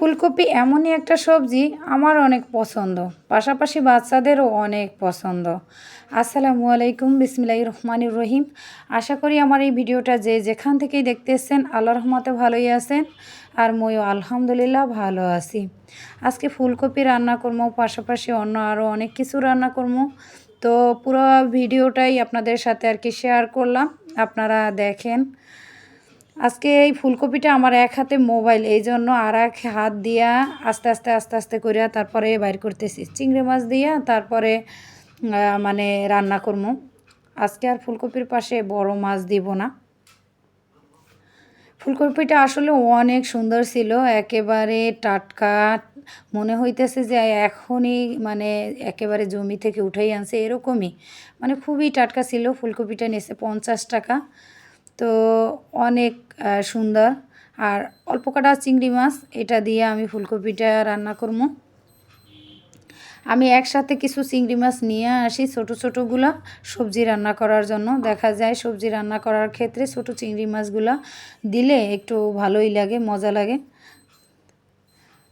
ফুলকপি এমনই একটা সবজি আমার অনেক পছন্দ। পাশাপাশি বাচ্চাদেরও অনেক পছন্দ। আসসালামু আলাইকুম, বিসমিল্লাহির রহমানির রহিম। আশা করি আমার এই ভিডিওটা যে যেখান থেকেই দেখতে এসছেন আল্লাহ রহমতে ভালোই আছেন আর ময়ও আলহামদুলিল্লাহ ভালো আছি। আজকে ফুলকপি রান্না করব, পাশাপাশি অন্য আরও অনেক কিছু রান্না করব। তো পুরো ভিডিওটাই আপনাদের সাথে আর কি শেয়ার করলাম। আপনারা দেখেন আজকে এই ফুলকপিটা আমার এক হাতে মোবাইল, এই জন্য আর এক হাত দিয়া আস্তে আস্তে আস্তে আস্তে করিয়া তারপরে বাইর করতেছি। চিংড়ি মাছ দিয়া তারপরে মানে রান্না করব আজকে আর ফুলকপির পাশে বড় মাছ দিব না। ফুলকপিটা আসলে অনেক সুন্দর ছিল, একেবারে টাটকা। মনে হইতেছে যে এখনই মানে একেবারে জমি থেকে উঠাই আনছে, এরকমই। মানে খুবই টাটকা ছিল, ফুলকপিটা নিয়েছে পঞ্চাশ টাকা। তো অনেক সুন্দর। আর অল্প কাটা চিংড়ি মাছ, এটা দিয়ে আমি ফুলকপিটা রান্না করব। আমি একসাথে কিছু চিংড়ি মাছ নিয়ে আসি ছোটো ছোটোগুলো সবজি রান্না করার জন্য। দেখা যায় সবজি রান্না করার ক্ষেত্রে ছোটো চিংড়ি মাছগুলো দিলে একটু ভালোই লাগে, মজা লাগে।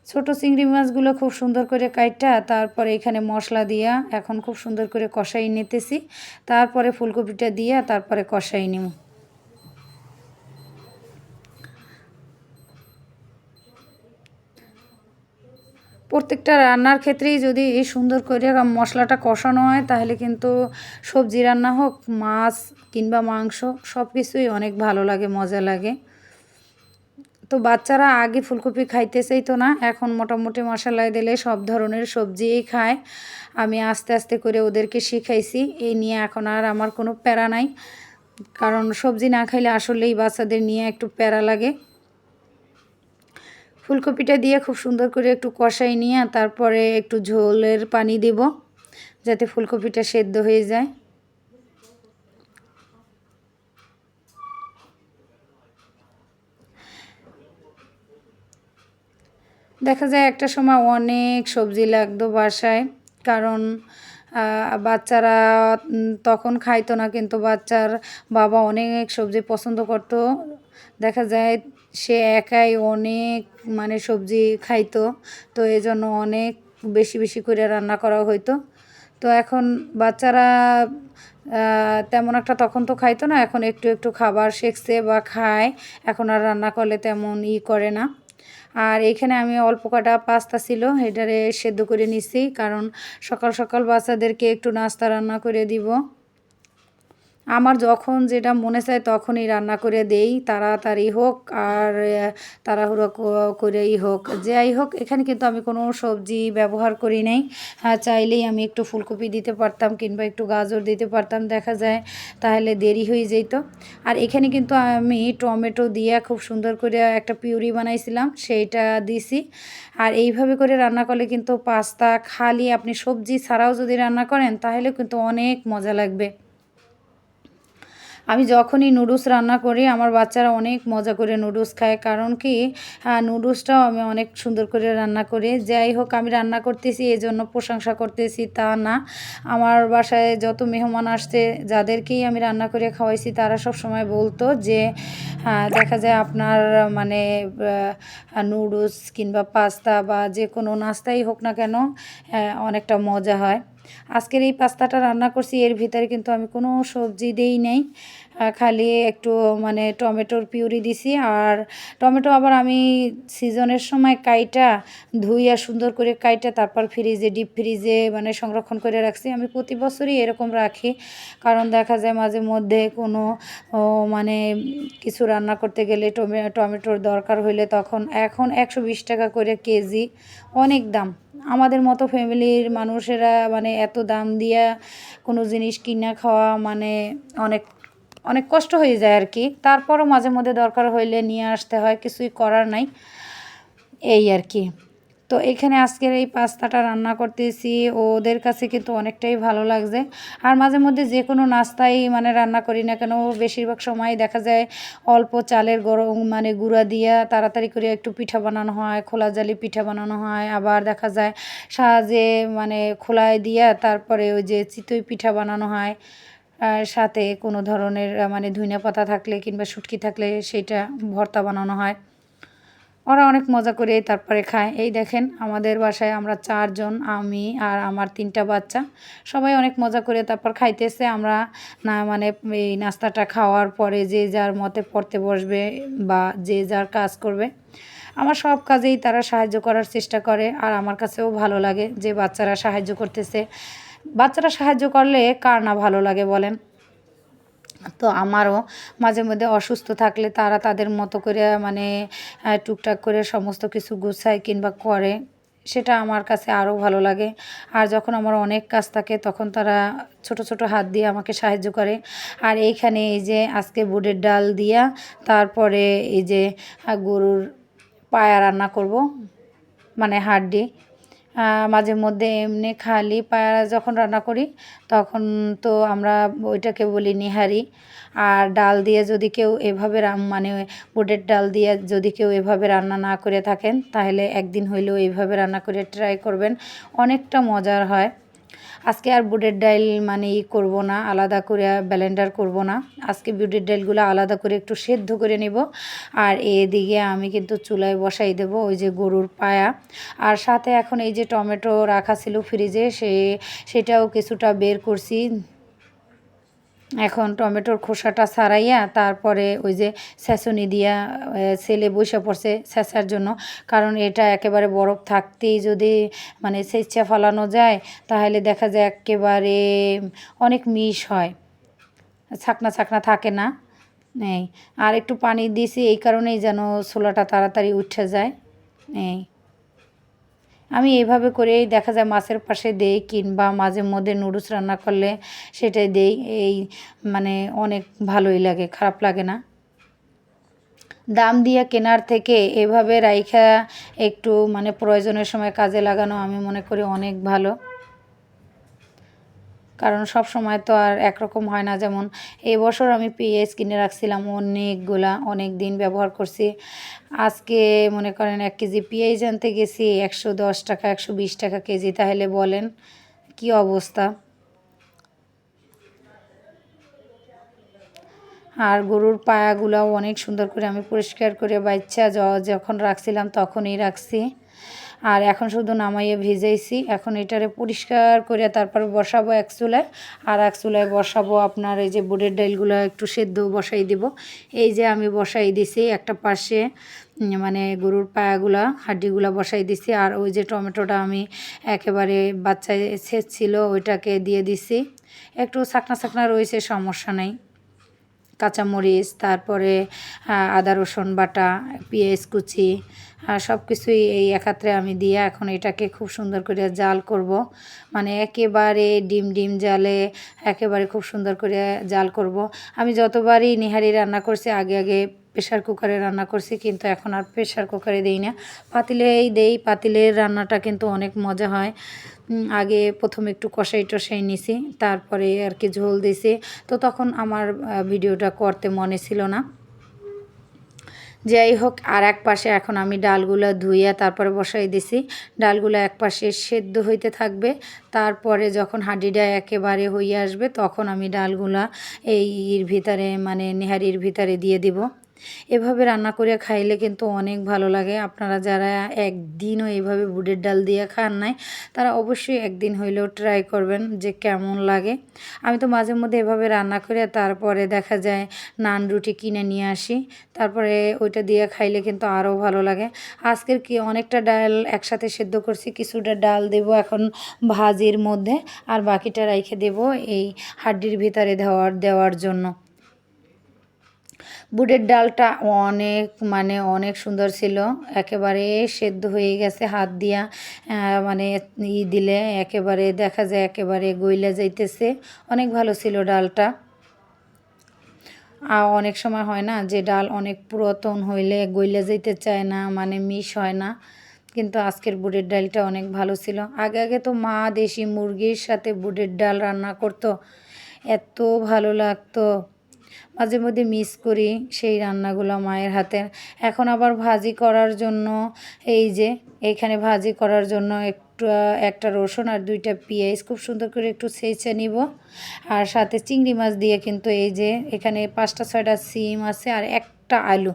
ছোট চিংড়ি মাছগুলো খুব সুন্দর করে কাইটা, তারপরে এখানে মশলা দিয়া এখন খুব সুন্দর করে কষাই নিতেছি। তারপরে ফুলকপিটা দিয়া তারপরে কষাই নিব প্রত্যেকটা রান্নার ক্ষেত্রেই যদি এই সুন্দর করে মশলাটা কষানো হয়, তাহলে কিন্তু সবজি রান্না হোক, মাছ কিংবা মাংস সব কিছুই অনেক ভালো লাগে, মজা লাগে। তো বাচ্চারা আগে ফুলকপি খাইতে চাইতো না, এখন মোটামুটি মশলায় দিলে সব ধরনের সবজিই খায়। আমি আস্তে আস্তে করে ওদেরকে শিখাইছি, এই নিয়ে এখন আর আমার কোনো প্যারা নাই। কারণ সবজি না খাইলে আসলেই বাচ্চাদের নিয়ে একটু প্যারা লাগে। ফুলকপিটা দিয়ে খুব সুন্দর করে একটু কষাই নিয়ে তারপরে একটু ঝোলের পানি দেব, যাতে ফুলকপিটা সেদ্ধ হয়ে যায়। দেখা যায় একটা সময় অনেক সবজি লাগতো বাসায়, কারণ বাচ্চারা তখন খাইতো না, কিন্তু বাচ্চার বাবা অনেক সবজি পছন্দ করতো। দেখা যায় সে একাই অনেক মানে সবজি খাইতো, তো এই জন্য অনেক বেশি বেশি করে রান্না করা হইতো। তো এখন বাচ্চারা তেমন একটা তখন তো খাইতো না, এখন একটু একটু খাবার শেখছে বা খায়, এখন আর রান্না করলে তেমন ই করে না। আর এখানে আমি অল্প কাটা পাস্তা ছিল, এটারে সেদ্ধ করে নিছি, কারণ সকাল সকাল বাচ্চাদেরকে একটু নাস্তা রান্না করে দিব। আমার যখন যেটা মনে চায় তখনই রান্না করে দেই, তাড়াতাড়ি হোক আর তাড়াহুড়ো করেই হোক। যাই হোক, এখানে কিন্তু আমি কোনো সবজি ব্যবহার করি নাই। হ্যাঁ চাইলেই আমি একটু ফুলকপি দিতে পারতাম কিংবা একটু গাজর দিতে পারতাম, দেখা যায় তাহলে দেরি হয়ে যেত। আর এখানে কিন্তু আমি টমেটো দিয়ে খুব সুন্দর করে একটা পিউরি বানাইছিলাম, সেইটা দিছি। আর এইভাবে করে রান্না করলে কিন্তু পাস্তা, খালি আপনি সবজি ছাড়াও যদি রান্না করেন, তাহলে কিন্তু অনেক মজা লাগবে। আমি যখনই নুডলস রান্না করি, আমার বাচ্চারা অনেক মজা করে নুডলস খায়। কারণ কি নুডলসটাও আমি অনেক সুন্দর করে রান্না করি। যাই হোক, আমি রান্না করতেছি এই জন্য প্রশংসা করতেছি, তা না। আমার বাসায় যত মেহমান আসছে, যাদেরকেই আমি রান্না করে খাওয়াইছি, তারা সব সময় বলতো যে দেখা যায় আপনার মানে নুডলস কিংবা পাস্তা বা যে কোনো নাস্তাই হোক না কেন অনেকটা মজা হয়। আজকের এই পাস্তাটা রান্না করছি, এর ভিতরে কিন্তু আমি কোনো সবজি দেই নাই। খালি একটু মানে টমেটোর পিউরি দিছি, আর টমেটো আবার আমি সিজনের সময় কাইটা ধুইয়া সুন্দর করে কাইটা তারপর ফ্রিজে ডিপ ফ্রিজে মানে সংরক্ষণ করে রাখছি। আমি প্রতি বছরই এরকম রাখি, কারণ দেখা যায় মাঝে মধ্যে কোনো মানে কিছু রান্না করতে গেলে টমে, টমেটোর দরকার হইলে তখন এখন একশো বিশ টাকা করে কেজি অনেক দাম। আমাদের মতো ফ্যামিলির মানুষেরা মানে এত দাম দিয়া কোনো জিনিস কিনা খাওয়া মানে অনেক অনেক কষ্ট হয়ে যায় আর কি। তারপরও মাঝে মধ্যে দরকার হইলে নিয়ে আসতে হয়, কিছুই করার নাই। এই আর কি। তো এখানে আজকের এই পাস্তাটা রান্না করতেছি। ওদের কাছে কিন্তু অনেকটাই ভালো লাগছে। আর মাঝে মধ্যে যে কোনো নাস্তাই মানে রান্না করি না কেন, বেশিরভাগ সময় দেখা যায় অল্প চালের গরম মানে গুঁড়া দিয়া তাড়াতাড়ি করে একটু পিঠা বানানো হয়, খোলা জালি পিঠা বানানো হয়। আবার দেখা যায় সাজে মানে খোলায় দিয়া তারপরে ওই যে চিতই পিঠা বানানো হয়। সাথে কোনো ধরনের মানে ধুইনা পাতা থাকলে কিংবা শুটকি থাকলে সেটা ভর্তা বানানো হয়। ওরা অনেক মজা করে তারপরে খায়। এই দেখেন আমাদের বাসায় আমরা চারজন, আমি আর আমার তিনটা বাচ্চা। সবাই অনেক মজা করে তারপর খাইতেছে। আমরা না মানে এই নাস্তাটা খাওয়ার পরে যে যার মতে পড়তে বসবে বা যে যার কাজ করবে। আমার সব কাজেই তারা সাহায্য করার চেষ্টা করে আর আমার কাছেও ভালো লাগে যে বাচ্চারা সাহায্য করতেছে। বাচ্চারা সাহায্য করলে কার না ভালো লাগে বলেন? তো আমারও মাঝে মধ্যে অসুস্থ থাকলে তারা তাদের মতো করে মানে টুকটাক করে সমস্ত কিছু গুছায় কিংবা করে, সেটা আমার কাছে আরও ভালো লাগে। আর যখন আমার অনেক কাজ থাকে তখন তারা ছোট ছোট হাত দিয়ে আমাকে সাহায্য করে। আর এইখানে এই যে আজকে বুটের ডাল দিয়া তারপরে এই যে গরুর পায়া রান্না করব মানে হাড্ডি। মাঝে মধ্যে এমনি খালি পায়রা যখন রান্না করি, তখন তো আমরা ওইটাকে বলি নিহারি। আর ডাল দিয়ে যদি কেউ এভাবে মানে বুটের ডাল দিয়ে যদি কেউ এভাবে রান্না না করে থাকেন, তাহলে একদিন হইলেও এইভাবে রান্না করে ট্রাই করবেন। অনেকটা মজার হয়। আজকে আর বুটের ডাইল মানে ই করব না, আলাদা করে ব্যালেন্ডার করব না। আজকে বুটের ডাইলগুলো আলাদা করে একটু সেদ্ধ করে নেব। আর এদিকে আমি কিন্তু চুলায় বসাই দেব ওই যে গরুর পায়া। আর সাথে এখন এই যে টমেটো রাখা ছিল ফ্রিজে সে, সেটাও কিছুটা বের করছি। এখন টমেটোর খোসাটা ছাড়াইয়া তারপরে ওই যে ছেঁচনি দিয়া ছেলে বসে পড়ছে ছেঁচার জন্য। কারণ এটা একেবারে বরফ থাকতেই যদি মানে ছেঁচা ফালানো যায়, তাহলে দেখা যায় একেবারে অনেক মিশ হয়। ছাকনা ছাকনা থাকে না। এই, আর একটু পানি দিয়েছি এই কারণেই যেন ছোলাটা তাড়াতাড়ি উঠে যায়। এই। আমি এইভাবে করেই দেখা যায় মাছের পাশে দেই কিংবা মাঝে মধ্যে নুডলস রান্না করলে সেটাই দেই। এই মানে অনেক ভালোই লাগে, খারাপ লাগে না। দাম দিয়ে কেনার থেকে এভাবে রাইখা একটু মানে প্রয়োজনের সময় কাজে লাগানো আমি মনে করি অনেক ভালো। কারণ সব সময় তো আর একরকম হয় না। যেমন এবছর আমি পেঁয়াজ কিনে রাখছিলাম অনেকগুলা অনেক দিন ব্যবহার করছি। আজকে মনে করেন এক কেজি পেঁয়াজ আনতে গেছি, একশো দশ টাকা, একশো বিশ টাকা কেজি, তাহলে বলেন কি অবস্থা? আর গরুর পায়াগুলাও অনেক সুন্দর করে আমি পরিষ্কার করে বাচ্চা যখন রাখছিলাম তখনই রাখছি। আর এখন শুধু নামাইয়ে ভিজাইছি। এখন এটারে পরিষ্কার করে তারপর বসাবো এক চুলায়। আর এক চুলায় বসাবো আপনার এই যে বুটের ডালগুলো একটু সেদ্ধ বসাই দিব। এই যে আমি বসাই দিছি একটা পাশে মানে গরুর পায়াগুলা, হাড্ডিগুলা বসাই দিছি। আর ওই যে টমেটোটা আমি একেবারে বাচ্চায় ছেঁচছিল, ওইটাকে দিয়ে দিছি। একটু চাকনা চাকনা রয়েছে, সমস্যা নেই। কাঁচামরিচ, তারপরে আদা, রসুন বাটা, পেঁয়াজ কুচি সব কিছুই এই একাত্রে আমি দিয়ে এখন এটাকে খুব সুন্দর করে জাল করব। মানে একেবারে ডিম ডিম জালে একেবারে খুব সুন্দর করে জাল করব। আমি যতবারই নিহারি রান্না করছি, আগে আগে প্রেশার কুকারে রান্না করছি, কিন্তু এখন আর প্রেশার কুকারে দিই না। পাতিলেই দেই, পাতিলের রান্নাটা কিন্তু অনেক মজা হয়। আগে প্রথমে একটু কষাই টষাই নিছি, তারপরে আর কি ঝোল দিছি। তো তখন আমার ভিডিওটা করতে মনে ছিল না। যাই হোক, আর এক পাশে এখন আমি ডালগুলো ধুইয়া তারপরে বসাই দিছি। ডালগুলো এক পাশে সেদ্ধ হইতে থাকবে। তারপরে যখন হাঁডিটা একেবারে হয়ে আসবে, তখন আমি ডালগুলা এই ভিতরে মানে নেহারির ভিতরে দিয়ে দিব। এভাবে রান্না করে খাইলে কিন্তু অনেক ভালো লাগে। আপনারা যারা একদিনও এইভাবে বুটের ডাল দিয়ে খান নাই, তারা অবশ্যই একদিন হইলেও ট্রাই করবেন যে কেমন লাগে। আমি তো মাঝে মধ্যে এভাবে রান্না করে তারপরে দেখা যায় নান রুটি কিনে নিয়ে আসি, তারপরে ওইটা দিয়ে খাইলে কিন্তু আরও ভালো লাগে। আজকের কি অনেকটা ডাল একসাথে সেদ্ধ করছি, কিছুটা ডাল দেব এখন ভাজির মধ্যে আর বাকিটা রেখে দেব এই হাড্ডির ভিতরে দেওয়ার দেওয়ার জন্য। বুটের ডালটা অনেক মানে অনেক সুন্দর ছিল। একেবারে সেদ্ধ হয়ে গেছে হাত দিয়া মানে ই দিলে একেবারে দেখা যায় একেবারে গইলা যাইতেছে। অনেক ভালো ছিল ডালটা। আর অনেক সময় হয় না যে ডাল অনেক পুরাতন হইলে গইলা যেতে চায় না মানে মিশ হয় না। কিন্তু আজকের বুটের ডালটা অনেক ভালো ছিল। আগে আগে তো মা দেশি মুরগির সাথে বুটের ডাল রান্না করতো। এত ভালো লাগতো। মাঝে মধ্যে মিস করি সেই রান্নাগুলো মায়ের হাতের। এখন আবার ভাজি করার জন্য এই যে, এখানে ভাজি করার জন্য একটু, একটা রসুন আর দুইটা পেঁয়াজ খুব সুন্দর করে একটু ছেঁচে নিব। আর সাথে চিংড়ি মাছ দিয়ে কিন্তু এই যে, এখানে পাঁচটা ছয়টা সিম আছে আর এক একটা আলু।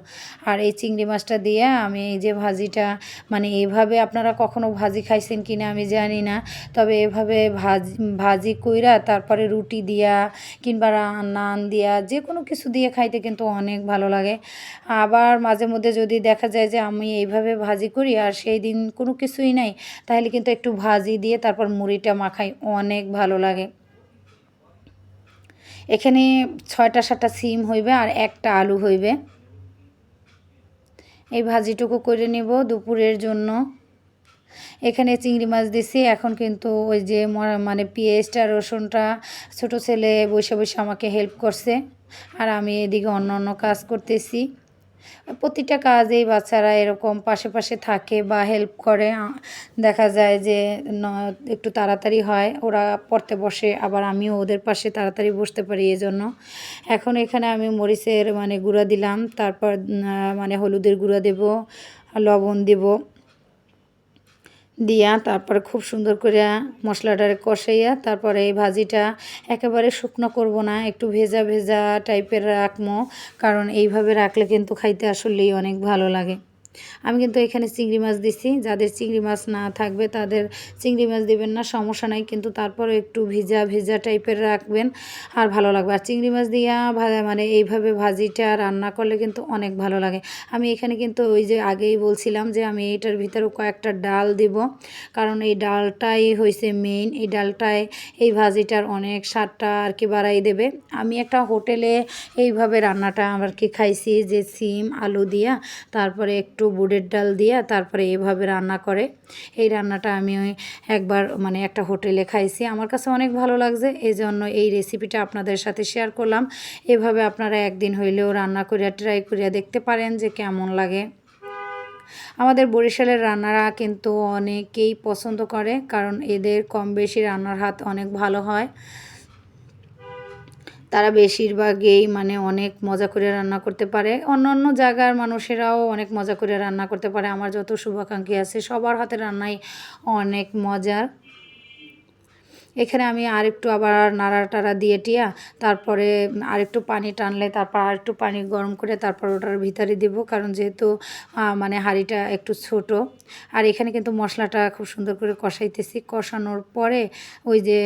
আর এই চিংড়ি মাছটা দিয়ে আমি এই যে ভাজিটা মানে এইভাবে আপনারা কখনো ভাজি খাইছেন কি না আমি জানি না, তবে এভাবে ভাজি ভাজি কইরা তারপরে রুটি দিয়া কিংবা নান দিয়া যে কোনো কিছু দিয়ে খাইতে কিন্তু অনেক ভালো লাগে। আবার মাঝে মধ্যে যদি দেখা যায় যে আমি এইভাবে ভাজি করি আর সেই দিন কোনো কিছুই নাই, তাহলে কিন্তু একটু ভাজি দিয়ে তারপর মুড়িটা মাখাই অনেক ভালো লাগে। এখানে ছয়টা সাতটা সিম হইবে আর একটা আলু হইবে। এই ভাজিটুকু করে নেব দুপুরের জন্য। এখানে চিংড়ি মাছ দিছি, এখন কিন্তু ওই যে মানে পেঁয়াজটা, রসুনটা ছোটো ছেলে বসে বসে আমাকে হেল্প করছে। আর আমি এদিকে অন্য অন্য কাজ করতেছি। প্রতিটা কাজেই বাচ্চারা এরকম পাশে পাশে থাকে বা হেল্প করে। দেখা যায় যে একটু তাড়াতাড়ি হয়, ওরা পড়তে বসে, আবার আমিও ওদের পাশে তাড়াতাড়ি বসতে পারি এই জন্য এখন এখানে আমি মরিচের মানে গুঁড়া দিলাম, তারপর মানে হলুদের গুঁড়া দেব, লবণ দেব। দিয়া তারপরে খুব সুন্দর করে মশলাটারে কষাইয়া তারপরে এই ভাজিটা একেবারে শুকনো করব না, একটু ভেজা ভেজা টাইপের রাখব, কারণ এইভাবে রাখলে কিন্তু খাইতে আসলেই অনেক ভালো লাগে। আমি কিন্তু এখানে চিংড়ি মাছ দিছি। যাদের চিংড়ি মাছ না থাকবে তাদের চিংড়ি মাছ দিবেন না, সমস্যা নাই। কিন্তু তারপরে একটু ভিজা ভিজা টাইপের রাখবেন আর ভালো লাগবে। আর চিংড়ি মাছ দিয়া মানে এইভাবে ভাজিটা রান্না করলে কিন্তু অনেক ভালো লাগে। আমি এখানে কিন্তু ওই যে আগেই বলছিলাম যে আমি এইটার ভিতরে কয়েকটা ডাল দিব। কারণ এই ডালটাই হয়েছে মেইন এই ডালটায় এই ভাজিটার অনেক স্বাদটা আর কি বাড়াই দেবে। আমি একটা হোটেলে এইভাবে রান্নাটা আর কি খাইছি যে সিম, আলু দিয়া, তারপরে একটু একটু বুটের ডাল দিয়ে তারপরে এভাবে রান্না করে। এই রান্নাটা আমি একবার মানে একটা হোটেলে খাইছি। আমার কাছে অনেক ভালো লাগছে এই জন্য এই রেসিপিটা আপনাদের সাথে শেয়ার করলাম। এভাবে আপনারা একদিন হইলেও রান্না করিয়া ট্রাই করিয়া দেখতে পারেন যে কেমন লাগে। আমাদের বরিশালের রান্নারা কিন্তু অনেকেই পছন্দ করে, কারণ এদের কম বেশি রান্নার হাত অনেক ভালো হয়। তারা বেশিরভাগেই মানে অনেক মজা করে রান্না করতে পারে। অন্য অন্য জায়গার মানুষেরাও অনেক মজা করে রান্না করতে পারে। আমার যত শুভাকাঙ্ক্ষী আছে, সবার হাতে রান্নাই অনেক মজার। এখানে আমি আরেকটু আবার নাড়া টাড়া দিয়ে টিয়া, তারপরে আরেকটু পানি টানলে, তারপর আরেকটু পানি গরম করে তারপর ওটার ভিতরে দেবো, কারণ যেহেতু মানে হাঁড়িটা একটু ছোট। আর এখানে কিন্তু মশলাটা খুব সুন্দর করে কষাইতেছি। কষানোর পরে ওই যে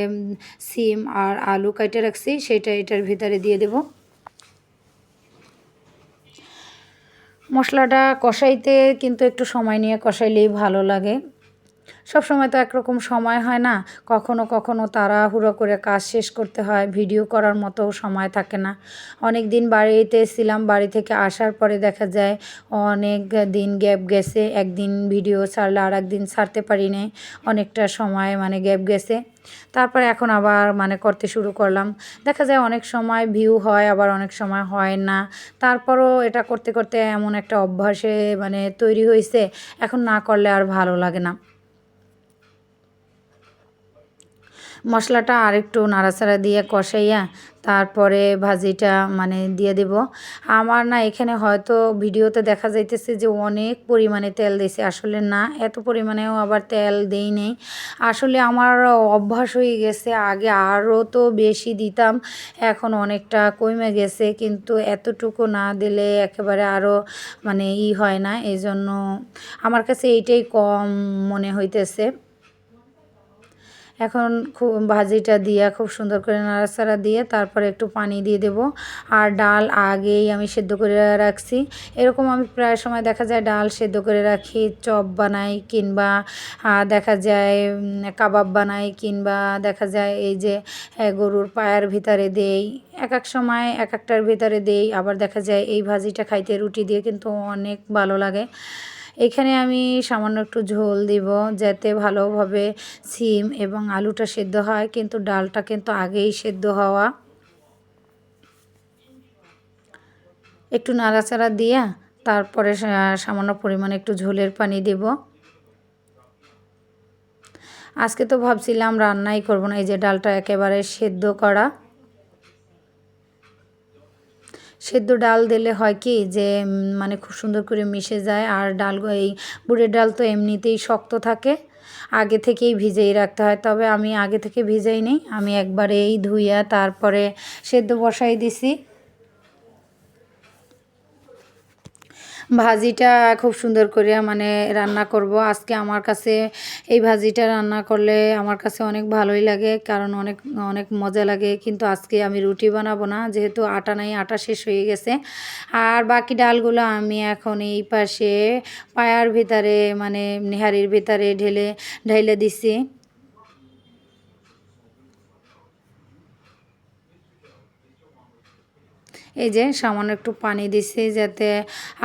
সিম আর আলু কাটে রাখছি, সেটা এটার ভিতরে দিয়ে দেব। মশলাটা কষাইতে কিন্তু একটু সময় নিয়ে কষাইলেই ভালো লাগে। সব সময় তো একরকম সময় হয় না। কখনো কখনো তাড়াহুড়ো করে কাজ শেষ করতে হয়, ভিডিও করার মতো সময় থাকে না। অনেক দিন বাড়িতে ছিলাম, বাড়ি থেকে আসার পরে দেখা যায় অনেক দিন গ্যাপ গেছে, একদিন ভিডিও ছাড়লে আর একদিন ছাড়তে পারি নাই, অনেকটা সময় মানে গ্যাপ গেছে। তারপরে এখন আবার মানে করতে শুরু করলাম। দেখা যায় অনেক সময় ভিউ হয়, আবার অনেক সময় হয় না। তারপরও এটা করতে করতে এমন একটা অভ্যাসে মানে তৈরি হয়েছে এখন না করলে আর ভালো লাগে না। মশলাটা আর একটু নাড়াচাড়া দিয়ে কষাইয়া তারপরে ভাজিটা মানে দিয়ে দেব। আমার না এখানে হয়তো ভিডিওতে দেখা যাইতেছে যে অনেক পরিমাণে তেল দিয়েছে আসলে না, এত পরিমাণেও আবার তেল দেই নেই। আসলে আমার অভ্যাস হয়ে গেছে, আগে আরও তো বেশি দিতাম, এখন অনেকটা কমে গেছে, কিন্তু এতটুকু না দিলে একেবারে আরও মানে ই হয় না এই জন্য আমার কাছে এইটাই কম মনে হইতেছে। এখন খুব ভাজিটা দিয়ে, খুব সুন্দর করে নাড়াচাড়া দিয়ে তারপরে একটু পানি দিয়ে দেব। আর ডাল আগেই আমি সেদ্ধ করে রাখছি। এরকম আমি প্রায় সময় দেখা যায় ডাল সেদ্ধ করে রাখি, চপ বানাই কিংবা দেখা যায় কাবাব বানাই কিংবা দেখা যায় এই যে গরুর পায়ের ভিতরে দেই। এক এক সময় এক একটার ভিতরে দেই, আবার দেখা যায় এই ভাজিটা খাইতে রুটি দিয়ে কিন্তু অনেক ভালো লাগে। এখানে আমি সামান্য একটু ঝোল দিব যাতে ভালোভাবে সিম এবং আলুটা সেদ্ধ হয়, কিন্তু ডালটা কিন্তু আগেই সেদ্ধ হওয়া। একটু নাড়াচাড়া দিয়া তারপরে সামান্য পরিমাণে একটু ঝোলের পানি দেব। আজকে তো ভাবছিলাম রান্নাই করব না, এই যে ডালটা একেবারে সেদ্ধ করা। সেদ্ধ ডাল দিলে হয় কি যে মানে খুব সুন্দর করে মিশে যায়। আর ডাল এই বুড়ের ডাল তো এমনিতেই শক্ত থাকে, আগে থেকেই ভিজেই রাখতে হয়। তবে আমি আগে থেকে ভিজাই নেই, আমি একবারেই ধুইয়া তারপরে সেদ্ধ বসাই দিছি। ভাজিটা খুব সুন্দর করে মানে রান্না করব। আজকে আমার কাছে এই ভাজিটা রান্না করলে আমার কাছে অনেক ভালোই লাগে, কারণ অনেক অনেক মজা লাগে। কিন্তু আজকে আমি রুটি বানাবো না, যেহেতু আটা নাই, আটা শেষ হয়ে গেছে। আর বাকি ডালগুলো আমি এখন এই পাশে পায়ার ভিতরে মানে নেহারির ভিতরে ঢেলে ঢেলে দিছি। এই যে সামান্য একটু পানি দিছি যাতে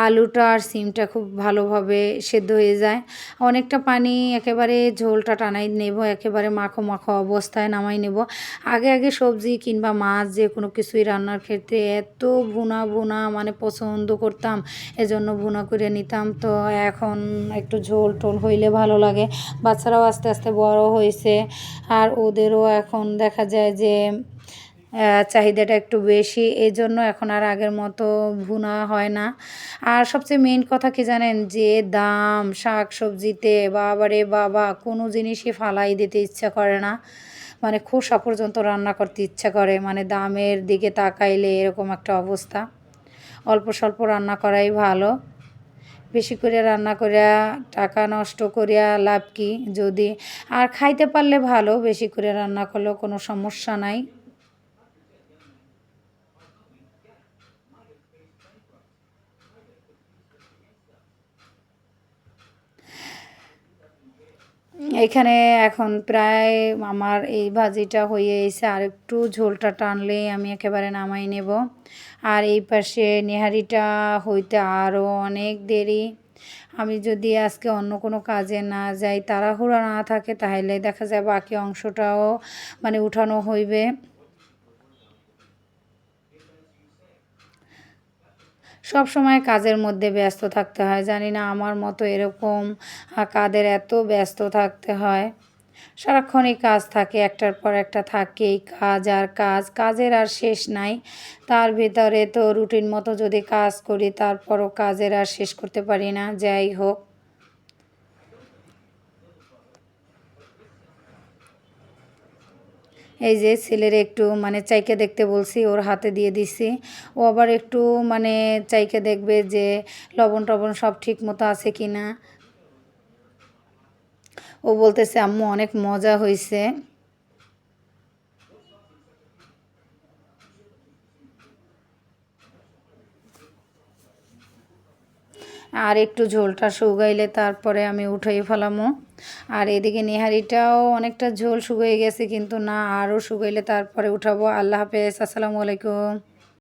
আলুটা আর সিমটা খুব ভালোভাবে সেদ্ধ হয়ে যায়। অনেকটা পানি একেবারে ঝোলটা টানাই নেব, একেবারে মাখো মাখো অবস্থায় নামাই নেব। আগে আগে সবজি কিংবা মাছ যে কোনো কিছুই রান্নার ক্ষেত্রে এত ভুনা ভুনা মানে পছন্দ করতাম, এজন্য ভুনা করে নিতাম। তো এখন একটু ঝোল টোল হইলে ভালো লাগে। বাচ্চারাও আস্তে আস্তে বড় হয়েছে আর ওদেরও এখন দেখা যায় যে চাহিদাটা একটু বেশি। এই জন্য এখন আর আগের মতো ভুনা হয় না। আর সবচেয়ে মেন কথা কি জানেন? যে দাম শাক সবজিতে বাবারে বাবা, কোনো জিনিসই ফালাই দিতে ইচ্ছা করে না। মানে খোসা পর্যন্ত রান্না করতে ইচ্ছা করে। মানে দামের দিকে তাকাইলে এরকম একটা অবস্থা। অল্প স্বল্প রান্না করাই ভালো। বেশি করে রান্না করিয়া, টাকা নষ্ট করিয়া লাভ কি? যদি আর খাইতে পারলে ভালো, বেশি করে রান্না করলেও কোনো সমস্যা নাই। এখানে এখন প্রায় আমার এই ভাজিটা হয়ে এসে আর একটু ঝোলটা টানলেই আমি একেবারে নামাই নেব। আর এই পাশে নেহারিটা হইতে আরও অনেক দেরি। আমি যদি আজকে অন্য কোনো কাজে না যাই, তাড়াহুড়া না থাকে, তাহলে দেখা যায় বাকি অংশটাও মানে উঠানো হইবে। সব সময় কাজের মধ্যে ব্যস্ত থাকতে হয়। জানি না আমার মতো এরকম কাদের এত ব্যস্ত থাকতে হয়। সারাক্ষণই কাজ থাকে, একটার পর একটা থাকেই কাজ আর কাজ, কাজের আর শেষ নাই। তার ভিতরে তো রুটিন মতো যদি কাজ করি, তারপরও কাজের আর শেষ করতে পারি না। যাই হোক। এই যে ছেলের একটু মানে চাইকে দেখতে বলছি, ওর হাতে দিয়ে দিছি। ও আবার একটু মানে চাইকে দেখবে যে লবণ টবণ সব ঠিক মতো আছে কি না ও বলতেছে, আম্মু, অনেক মজা হয়েছে আর একটু ঝোলটা শুকাইলে তারপরে আমি উঠাই ফেলামো। আর এদিকে নেহারিটাও অনেকটা ঝোল শুকিয়ে গেছে, কিন্তু না আরও শুকাইলে তারপরে উঠাবো। আল্লাহ হাফেজ, আসসালামু আলাইকুম।